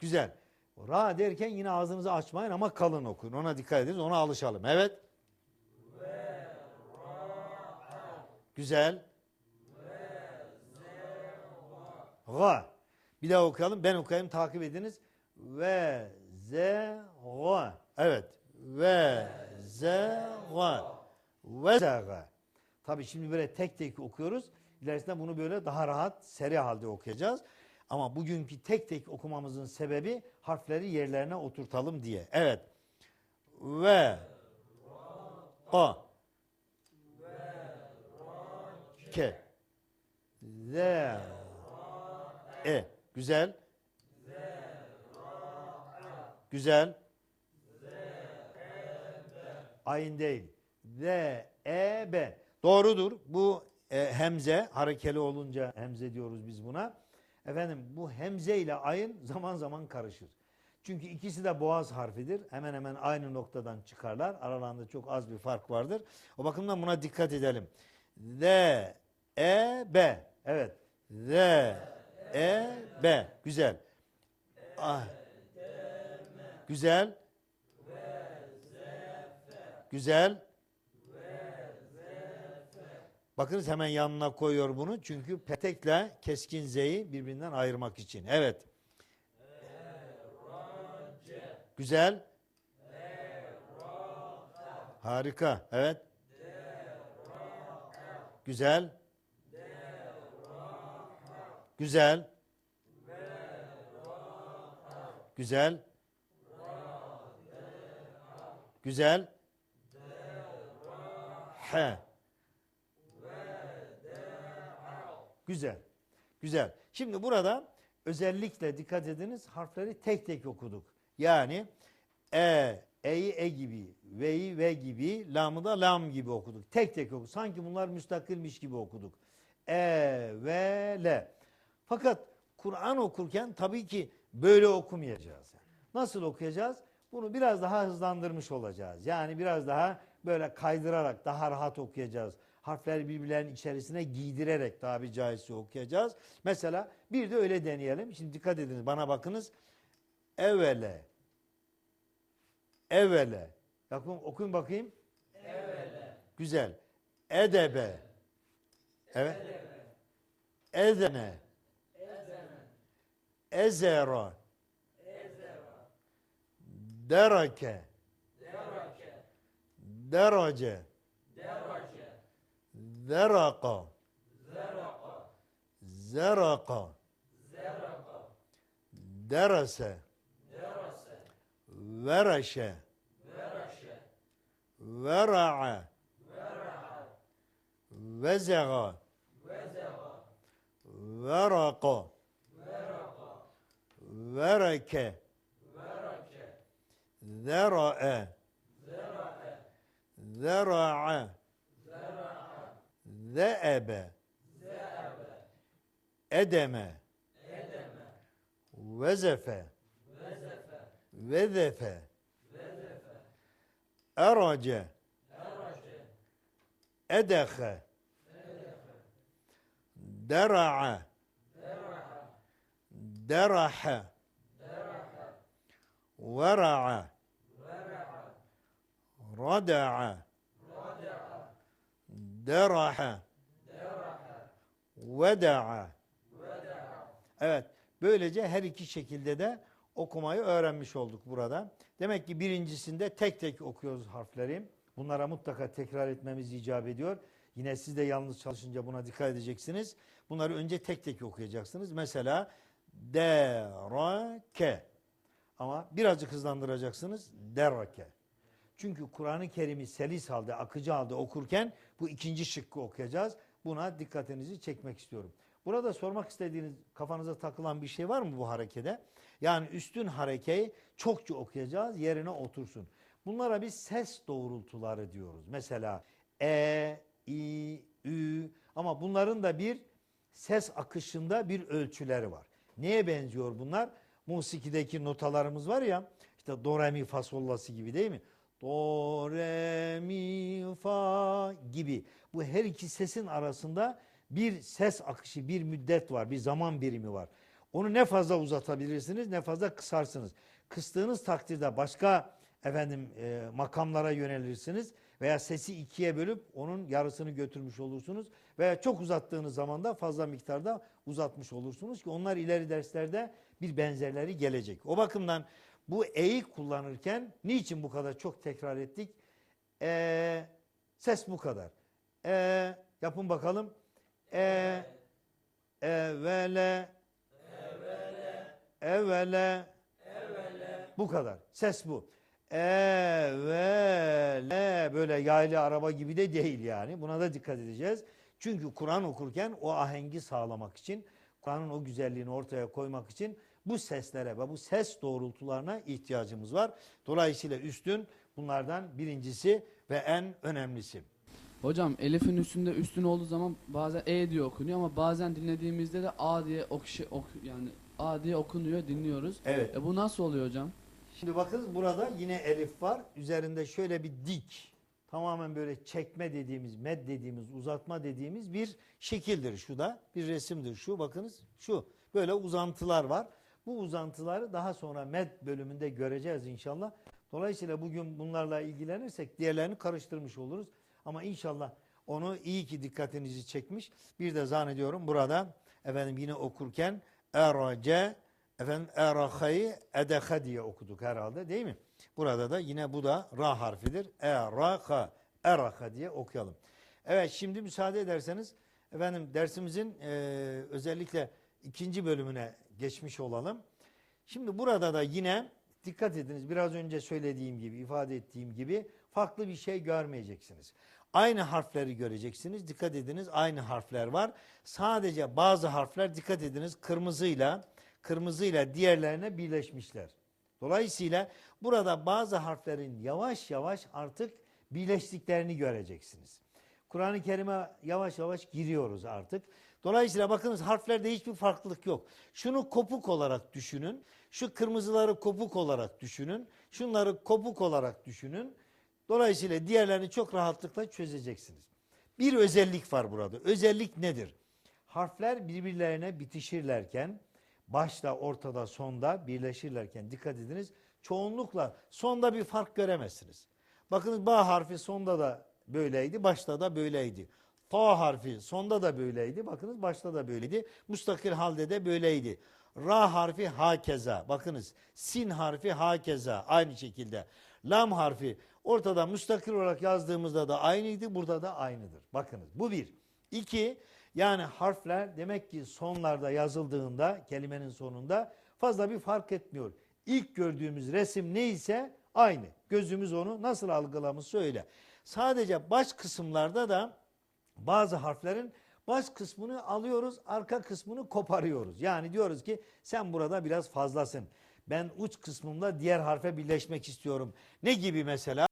güzel. Ra derken yine ağzınızı açmayın ama kalın okuyun. Ona dikkat ediniz. Ona alışalım. Evet. Güzel. Ga. Bir daha okuyalım. Ben okuyayım takip ediniz. Ve ze ga. Evet. Ve ze ga. Ve ze ga. Tabii şimdi böyle tek tek okuyoruz. İlerisinde bunu böyle daha rahat seri halde okuyacağız. Ama bugünkü tek tek okumamızın sebebi harfleri yerlerine oturtalım diye. Evet. Ve Ka Ke Z E Güzel. Güzel. Ayn değil. Z E B. Doğrudur. Bu e, hemze harekeli olunca hemze diyoruz biz buna. Efendim bu hemze ile ayın zaman zaman karışır. Çünkü ikisi de boğaz harfidir. Hemen hemen aynı noktadan çıkarlar. Aralarında çok az bir fark vardır. O bakımdan buna dikkat edelim. Z, E, B. Evet. Z, E, B. Güzel. Ah. Güzel. Güzel. Bakınız hemen yanına koyuyor bunu. Çünkü petekle keskin Z'yi birbirinden ayırmak için. Evet. Güzel. Harika. Evet. Güzel. Güzel. Güzel. Güzel. He. Güzel. Güzel. Şimdi burada özellikle dikkat ediniz harfleri tek tek okuduk. Yani e, e'yi e gibi, ve'yi ve gibi, lamı da lam gibi okuduk. Tek tek okuduk. Sanki bunlar müstakilmiş gibi okuduk. E, ve, le. Fakat Kur'an okurken tabii ki böyle okumayacağız. Nasıl okuyacağız? Bunu biraz daha hızlandırmış olacağız. Yani biraz daha böyle kaydırarak daha rahat okuyacağız. Harfleri birbirlerinin içerisine giydirerek tabiri caizse okuyacağız. Mesela bir de öyle deneyelim. Şimdi dikkat ediniz bana bakınız. Evvele. Evvele. Bakın okuyun bakayım. Evvele. Güzel. Edebe. Evet. Ezene. Ezera. Derake. زرق. زرق. زرق زرق درس. درس ورش. ورش ورع. ورع وزغ. وزغ ورق. ورق ورك. ورك ذرأ ذرأ. ذرع. ذأب. ذأب أدم. أدم وزف. وزف وذف. وذف أرج. أرج أدخ. أدخ درع. درع درح. درح ورع ورع. ردع. Deraha. Veda'a. Evet. Böylece her iki şekilde de okumayı öğrenmiş olduk burada. Demek ki birincisinde tek tek okuyoruz harfleri. Bunlara mutlaka tekrar etmemiz icap ediyor. Yine siz de yalnız çalışınca buna dikkat edeceksiniz. Bunları önce tek tek okuyacaksınız. Mesela derake. Ama birazcık hızlandıracaksınız. Derake. Çünkü Kur'an-ı Kerim'i selis halde, akıcı halde okurken bu ikinci şıkkı okuyacağız. Buna dikkatinizi çekmek istiyorum. Burada sormak istediğiniz, kafanıza takılan bir şey var mı bu harekede? Yani üstün harekeyi çokça okuyacağız, yerine otursun. Bunlara biz ses doğrultuları diyoruz. Mesela e, i, ü ama bunların da bir ses akışında bir ölçüleri var. Neye benziyor bunlar? Musikideki notalarımız var ya, işte do, re, mi, fa, gibi değil mi? Do, re, mi, fa gibi. Bu her iki sesin arasında bir ses akışı, bir müddet var, bir zaman birimi var. Onu ne fazla uzatabilirsiniz ne fazla kısarsınız. Kıstığınız takdirde başka efendim e, makamlara yönelirsiniz veya sesi ikiye bölüp onun yarısını götürmüş olursunuz veya çok uzattığınız zaman da fazla miktarda uzatmış olursunuz ki onlar ileri derslerde bir benzerleri gelecek. O bakımdan bu e'yi kullanırken niçin bu kadar çok tekrar ettik? E, ses bu kadar. E, yapın bakalım. E, evvele evvele bu kadar. Ses bu. Evvele böyle yaylı araba gibi de değil yani. Buna da dikkat edeceğiz. Çünkü Kur'an okurken o ahengi sağlamak için, Kur'an'ın o güzelliğini ortaya koymak için bu seslere ve bu ses doğrultularına ihtiyacımız var. Dolayısıyla üstün bunlardan birincisi ve en önemlisi. Hocam elifin üstünde üstün olduğu zaman bazen e diye okunuyor ama bazen dinlediğimizde de a diye okşu, ok, yani a diye okunuyor dinliyoruz. Evet. E bu nasıl oluyor hocam? Şimdi bakın burada yine elif var. Üzerinde şöyle bir dik, tamamen böyle çekme dediğimiz, med dediğimiz, uzatma dediğimiz bir şekildir şu da. Bir resimdir şu bakınız şu. Böyle uzantılar var. Bu uzantıları daha sonra med bölümünde göreceğiz inşallah. Dolayısıyla bugün bunlarla ilgilenirsek diğerlerini karıştırmış oluruz. Ama inşallah onu iyi ki dikkatinizi çekmiş. Bir de zannediyorum burada efendim yine okurken erace efendim erahayı edeha diye okuduk herhalde değil mi? Burada da yine bu da ra harfidir. Eraha eraha diye okuyalım. Evet şimdi müsaade ederseniz efendim dersimizin eee, özellikle ikinci bölümüne geçmiş olalım. Şimdi burada da yine dikkat ediniz biraz önce söylediğim gibi ifade ettiğim gibi farklı bir şey görmeyeceksiniz. Aynı harfleri göreceksiniz. Dikkat ediniz aynı harfler var. Sadece bazı harfler dikkat ediniz kırmızıyla kırmızıyla diğerlerine birleşmişler. Dolayısıyla burada bazı harflerin yavaş yavaş artık birleştiklerini göreceksiniz. Kur'an-ı Kerim'e yavaş yavaş giriyoruz artık. Dolayısıyla bakınız harflerde hiçbir farklılık yok. Şunu kopuk olarak düşünün. Şu kırmızıları kopuk olarak düşünün. Şunları kopuk olarak düşünün. Dolayısıyla diğerlerini çok rahatlıkla çözeceksiniz. Bir özellik var burada. Özellik nedir? Harfler birbirlerine bitişirlerken başta, ortada, sonda birleşirlerken dikkat ediniz. Çoğunlukla sonda bir fark göremezsiniz. Bakınız ba harfi sonda da böyleydi, başta da böyleydi. Ta harfi sonda da böyleydi. Bakınız başta da böyleydi. Mustakil halde de böyleydi. Ra harfi hakeza. Bakınız sin harfi hakeza. Aynı şekilde. Lam harfi ortada müstakil olarak yazdığımızda da aynıydı. Burada da aynıdır. Bakınız bu bir. İki yani harfler demek ki sonlarda yazıldığında kelimenin sonunda fazla bir fark etmiyor. İlk gördüğümüz resim neyse aynı. Gözümüz onu nasıl algılamışsa öyle. Sadece baş kısımlarda da bazı harflerin baş kısmını alıyoruz, arka kısmını koparıyoruz. Yani diyoruz ki sen burada biraz fazlasın. Ben uç kısmımda diğer harfe birleşmek istiyorum. Ne gibi mesela?